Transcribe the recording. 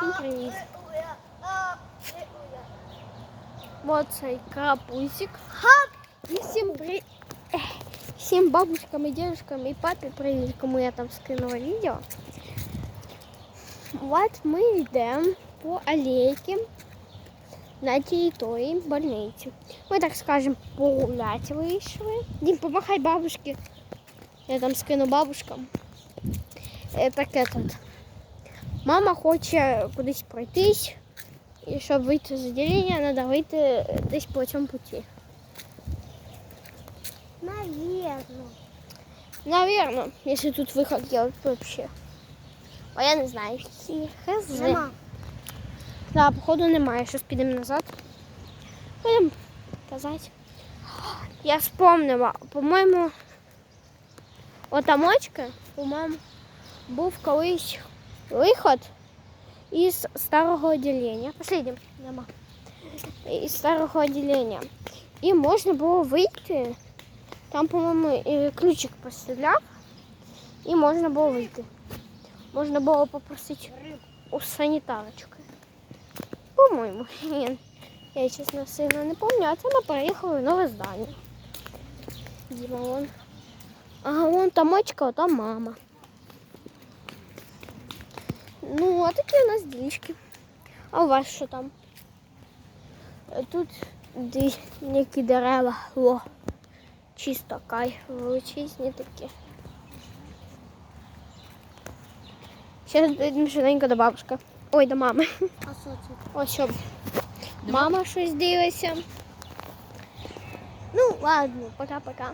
Всім привіт. Вот цей крапусик. І всім при... ех, всім бабушкам і дедушкам і папі привіт, кому я там скинула відео. Вот ми йдемо по алейке на території больниці. Ми, так скажем, погуляти вийшли. Дім, помахай бабушці. Я там скину бабушкам. Е, Так этот. Мама хоче кудись пройтись. І щоб вийти з відділення, треба вийти десь по цьому путі. Наверно. Наверно, якщо тут виход є вообще. А я не знаю. Хз. Нема. Да, походу немає. Щось підемо назад. Будемо казати. Я вспомнила, по-моєму, отамочка, по-моєму, був колись виход із старого відділення. Посліднім, нема. Із старого відділення. І можна було вийти. Там, по-моєму, і ключик постріляв, і можна було вийти. Можна було попросити у санітарочки. По-моєму. Ні. Я, чесно, сильно не пам'ятаю, а це ми переїхали в нове здання. Діма вон. Ага, вон там очка, а там мама. Ну, а такі у нас ділішки. А у вас що там? Е, Тут ді- які дерева. О, чисто кай, величезні такі. Зараз йдемо швиденько до бабушки. Ой, до мами. А що це? Ось щоб мама щось дивиться. Ну, ладно, пока-пока.